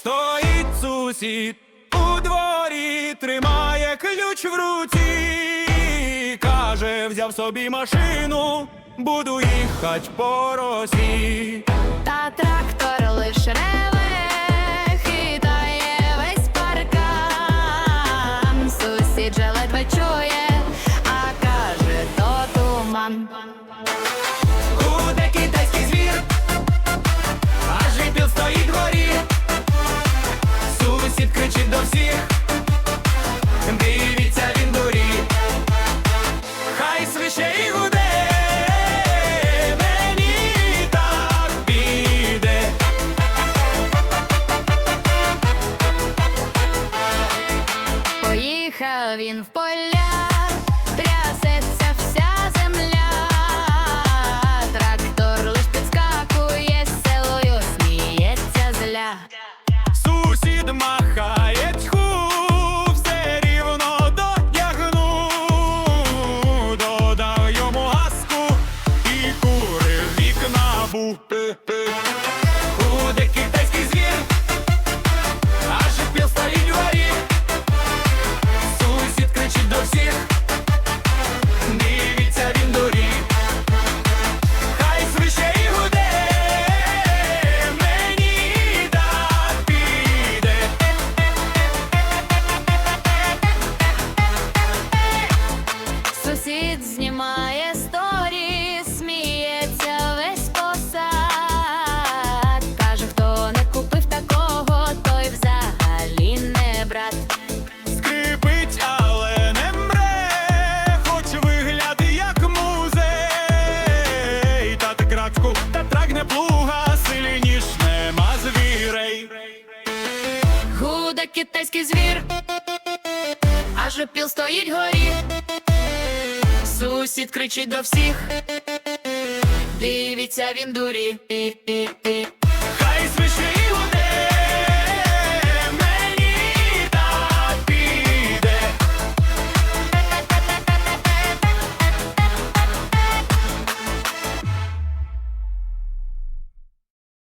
Стоїть сусід у дворі, тримає ключ в руці. Каже, взяв собі машину, буду їхать по росі. Та трактор лиш реве, хитає весь паркан. Сусід же чує, а каже, то туман. Сусід кричить до всіх, дивіться він дурі. Хай свище і гуде, мені так піде. Поїхав він в поля, трясеться вся земля. Трактор лиш підскакує селою, сміється зля. Сусід Сусід знімає сторі, сміється весь посад. Каже, хто не купив такого, той взагалі не брат. Скрипить, але не мре, хоч вигляд як музей. Та ти крачку, та тракне плуга, сильніш нема звірей. Гуде китайський звір, аж опіл стоїть горі. Сусід кричить до всіх, дивіться він дурі.